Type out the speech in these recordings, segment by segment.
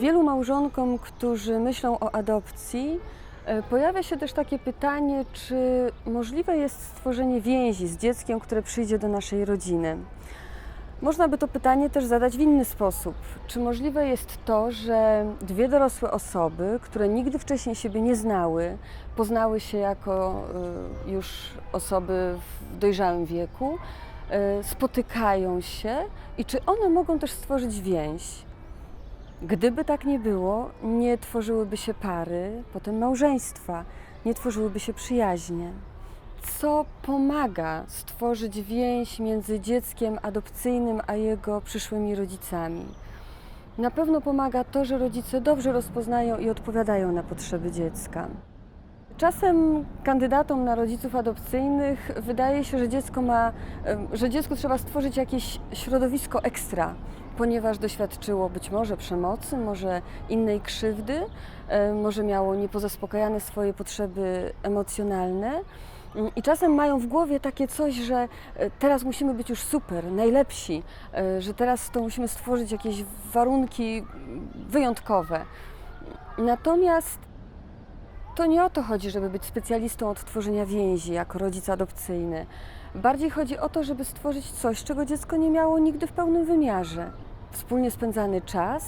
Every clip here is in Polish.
Wielu małżonkom, którzy myślą o adopcji, e, pojawia się też takie pytanie, czy możliwe jest stworzenie więzi z dzieckiem, które przyjdzie do naszej rodziny. Można by to pytanie też zadać w inny sposób. Czy możliwe jest to, że dwie dorosłe osoby, które nigdy wcześniej siebie nie znały, poznały się jako y, już osoby w dojrzałym wieku, y, spotykają się i czy one mogą też stworzyć więź? Gdyby tak nie było, nie tworzyłyby się pary, potem małżeństwa, nie tworzyłyby się przyjaźnie. Co pomaga stworzyć więź między dzieckiem adopcyjnym a jego przyszłymi rodzicami? Na pewno pomaga to, że rodzice dobrze rozpoznają i odpowiadają na potrzeby dziecka. Czasem kandydatom na rodziców adopcyjnych wydaje się, że dziecko ma, że dziecku trzeba stworzyć jakieś środowisko ekstra, ponieważ doświadczyło być może przemocy, może innej krzywdy, może miało niepozaspokajane swoje potrzeby emocjonalne. Mm, I czasem mają w głowie takie coś, że e, teraz musimy być już super, najlepsi, e, że teraz to musimy stworzyć jakieś warunki wyjątkowe. Natomiast to nie o to chodzi, żeby być specjalistą od tworzenia więzi jako rodzic adopcyjny. Bardziej chodzi o to, żeby stworzyć coś, czego dziecko nie miało nigdy w pełnym wymiarze. Wspólnie spędzany czas,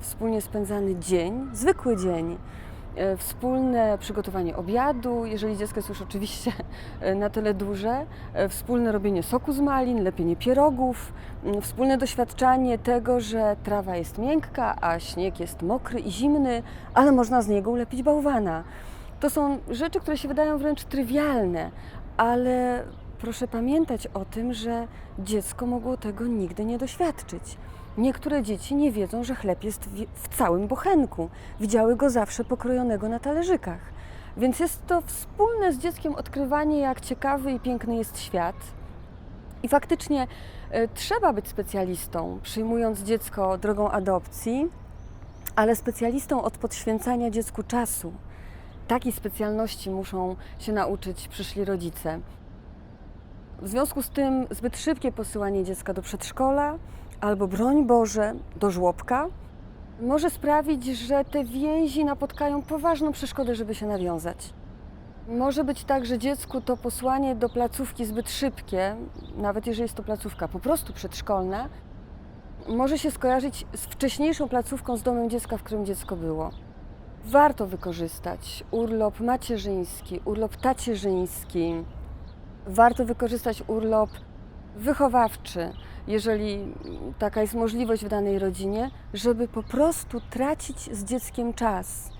wspólnie spędzany dzień, zwykły dzień, wspólne przygotowanie obiadu, jeżeli dziecko jest już oczywiście e, na tyle duże, e, wspólne robienie soku z malin, lepienie pierogów, wspólne doświadczanie tego, że trawa jest miękka, a śnieg jest mokry i zimny, ale można z niego ulepić bałwana. To są rzeczy, które się wydają wręcz trywialne, ale proszę pamiętać o tym, że dziecko mogło tego nigdy nie doświadczyć. Niektóre dzieci nie wiedzą, że chleb jest w- całym bochenku. Widziały go zawsze pokrojonego na talerzykach. Więc jest to wspólne z dzieckiem odkrywanie, jak ciekawy i piękny jest świat. I faktycznie e, trzeba być specjalistą, przyjmując dziecko drogą adopcji, ale specjalistą od podświęcania dziecku czasu. Takiej specjalności muszą się nauczyć przyszli rodzice. W związku z tym zbyt szybkie posyłanie dziecka do przedszkola albo broń Boże do żłobka może sprawić, że te więzi napotkają poważną przeszkodę, żeby się nawiązać. Może być tak, że dziecku to posłanie do placówki zbyt szybkie, nawet jeżeli jest to placówka po prostu przedszkolna, może się skojarzyć z wcześniejszą placówką z domem dziecka, w którym dziecko było. Warto wykorzystać urlop macierzyński, urlop tacierzyński. Warto wykorzystać urlop wychowawczy, jeżeli taka jest możliwość w danej rodzinie, żeby po prostu tracić z dzieckiem czas.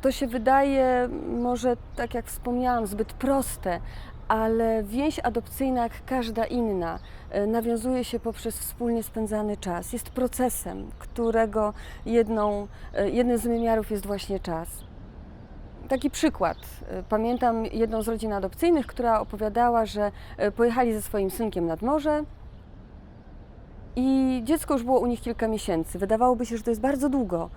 To się wydaje, może tak jak wspomniałam, zbyt proste, ale więź adopcyjna, jak każda inna, e, nawiązuje się poprzez wspólnie spędzany czas. Jest procesem, którego jedną, e, jednym z wymiarów jest właśnie czas. Taki przykład. E, Pamiętam jedną z rodzin adopcyjnych, która opowiadała, że e, pojechali ze swoim synkiem nad morze i dziecko już było u nich kilka miesięcy. Wydawałoby się, że to jest bardzo długo.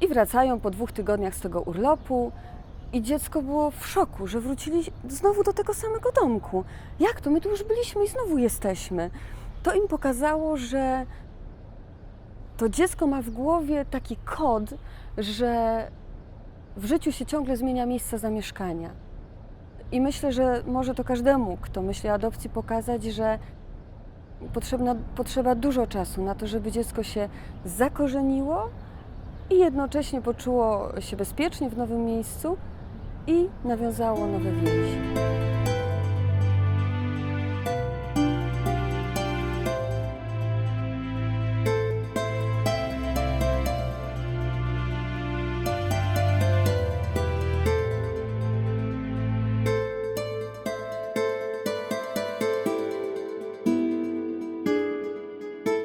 I wracają po dwóch tygodniach z tego urlopu i dziecko było w szoku, że wrócili znowu do tego samego domku. Jak to? My tu już byliśmy i znowu jesteśmy. To im pokazało, że to dziecko ma w głowie taki kod, że w życiu się ciągle zmienia miejsce zamieszkania. I myślę, że może to każdemu, kto myśli o adopcji, pokazać, że potrzebna, potrzeba dużo czasu na to, żeby dziecko się zakorzeniło i jednocześnie poczuło się bezpiecznie w nowym miejscu i nawiązało nowe więzi.